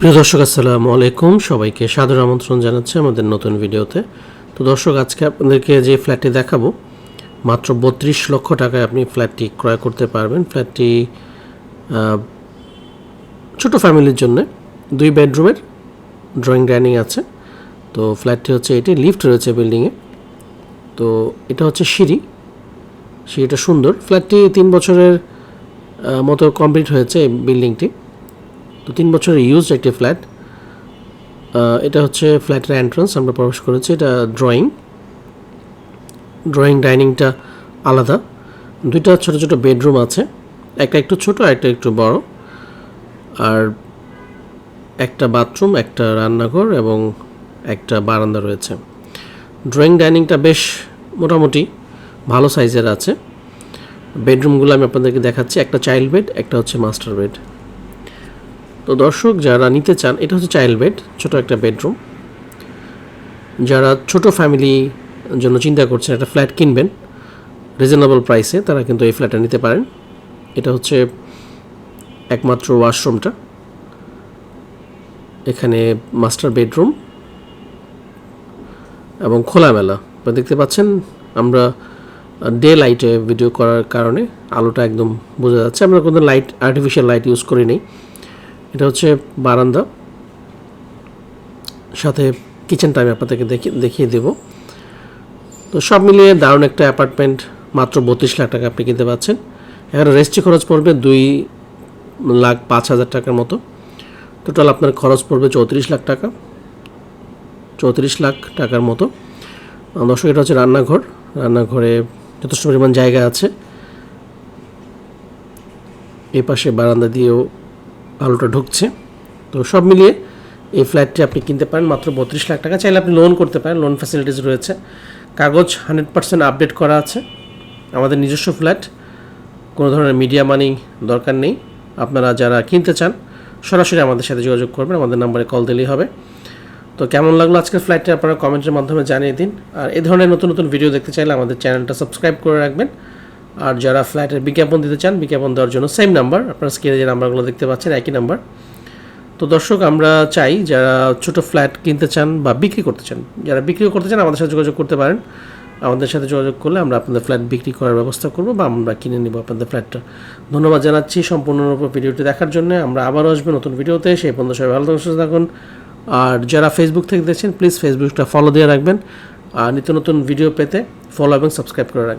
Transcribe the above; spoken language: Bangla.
প্রিয় দর্শক, আসসালামু আলাইকুম। সবাইকে সাদর আমন্ত্রণ জানাচ্ছি আমাদের নতুন ভিডিওতে। তো দর্শক, আজকে আপনাদেরকে যে ফ্ল্যাটটি দেখাবো, মাত্র বত্রিশ লক্ষ টাকায় আপনি ফ্ল্যাটটি ক্রয় করতে পারবেন। ফ্ল্যাটটি ছোট ফ্যামিলির জন্য, দুই বেডরুমের ড্রয়িং ডাইনিং আছে। তো ফ্ল্যাটটি হচ্ছে, এটি লিফট রয়েছে বিল্ডিংয়ে। তো এটা হচ্ছে সিঁড়ি। সিঁড়িটা সুন্দর। ফ্ল্যাটটি তিন বছরের মতো কমপ্লিট হয়েছে এই বিল্ডিংটি। তো তিন বছরের ইউজ একটি ফ্ল্যাট এটা হচ্ছে ফ্ল্যাটের এন্ট্রান্স আমরা প্রবেশ করেছি, এটা ড্রয়িং ড্রয়িং ডাইনিংটা আলাদা। দুইটা ছোট ছোট বেডরুম আছে, একটা একটু ছোট, একটা একটু বড়। আর একটা বাথরুম একটা রান্নাঘর এবং একটা বারান্দা রয়েছে। ড্রয়িং ডাইনিংটা বেশ মোটামুটি ভালো সাইজের আছে। বেডরুমগুলো আমি আপনাদেরকে দেখাচ্ছি, একটা চাইল্ড বেড একটা হচ্ছে মাস্টার বেড তো দর্শক, যারা নিতে চান, এটা হচ্ছে চাইল্ড বেড, ছোট একটা বেডরুম। যারা ছোট ফ্যামিলি জন্য চিন্তা করছেন একটা ফ্ল্যাট কিনবেন, রিজনেবল প্রাইসে তারা কিন্তু এই ফ্ল্যাটটা নিতে পারেন। এটা হচ্ছে একমাত্র ওয়াশরুমটা। এখানে মাস্টার বেডরুম এবং খোলামেলা। দেখতে পাচ্ছেন, আমরা ডে লাইটে ভিডিও করার কারণে আলোটা একদম বোঝা যাচ্ছে। আমরা কোনো লাইট আর্টিফিশিয়াল লাইট ইউজ করি নেই। এটা হচ্ছে বারান্দা। সাথে কিচেনটা আমি আপনাদেরকে দেখি দেখিয়ে দেব। তো সব মিলিয়ে দারুণ একটা অ্যাপার্টমেন্ট মাত্র বত্রিশ লাখ টাকা আপনি কিনতে পাচ্ছেন। এখানে রেজিস্ট্রি খরচ পড়বে দুই লাখ পাঁচ হাজার টাকার মতো। টোটাল আপনার খরচ পড়বে চৌত্রিশ লাখ টাকা। চৌত্রিশ লাখ টাকার মতো। দর্শক, এটা হচ্ছে রান্নাঘর। রান্নাঘরে যথেষ্ট পরিমাণ জায়গা আছে। এই পাশে বারান্দা দিয়েও আলোটা ঢুকছে। তো সব মিলিয়ে এই ফ্ল্যাটটি আপনি কিনতে পারেন, মাত্র বত্রিশ লাখ টাকা। চাইলে আপনি লোন করতে পারেন লোন ফ্যাসিলিটিস রয়েছে। কাগজ হান্ড্রেড পার্সেন্ট আপডেট করা আছে। আমাদের নিজস্ব ফ্ল্যাট কোনো ধরনের মিডিয়া মানি দরকার নেই। আপনারা যারা কিনতে চান, সরাসরি আমাদের সাথে যোগাযোগ করবেন। আমাদের নাম্বারে কল দিলেই হবে। তো কেমন লাগল আজকের ফ্লাইটটি আপনারা কমেন্টের মাধ্যমে জানিয়ে দিন। আর এই ধরনের নতুন নতুন ভিডিও দেখতে চাইলে আমাদের চ্যানেলটা সাবস্ক্রাইব করে রাখবেন। আর যারা ফ্ল্যাটের বিজ্ঞাপন দিতে চান বিজ্ঞাপন দেওয়ার জন্য সেম নাম্বার আপনারা স্ক্রিনে যে নাম্বারগুলো দেখতে পাচ্ছেন একই নাম্বার তো দর্শক আমরা চাই যারা ছোট ফ্ল্যাট কিনতে চান বা বিক্রি করতে চান যারা বিক্রিও করতে চান আমাদের সাথে যোগাযোগ করতে পারেন। আমাদের সাথে যোগাযোগ করলে আমরা আপনাদের ফ্ল্যাট বিক্রি করার ব্যবস্থা করব বা আমরা কিনে নেব আপনাদের ফ্ল্যাটটা ধন্যবাদ জানাচ্ছি সম্পূর্ণরূপে ভিডিওটি দেখার জন্য। আমরা আবারও আসব নতুন ভিডিওতে। সেই পর্যন্ত সবাই ভালো থাকুন, সুস্থ থাকুন। আর যারা ফেসবুক থেকে দেখছেন প্লিজ ফেসবুকটা ফলো দিয়ে রাখবেন। আর নিত্য নতুন ভিডিও পেতে ফলো এবং সাবস্ক্রাইব করে রাখবেন।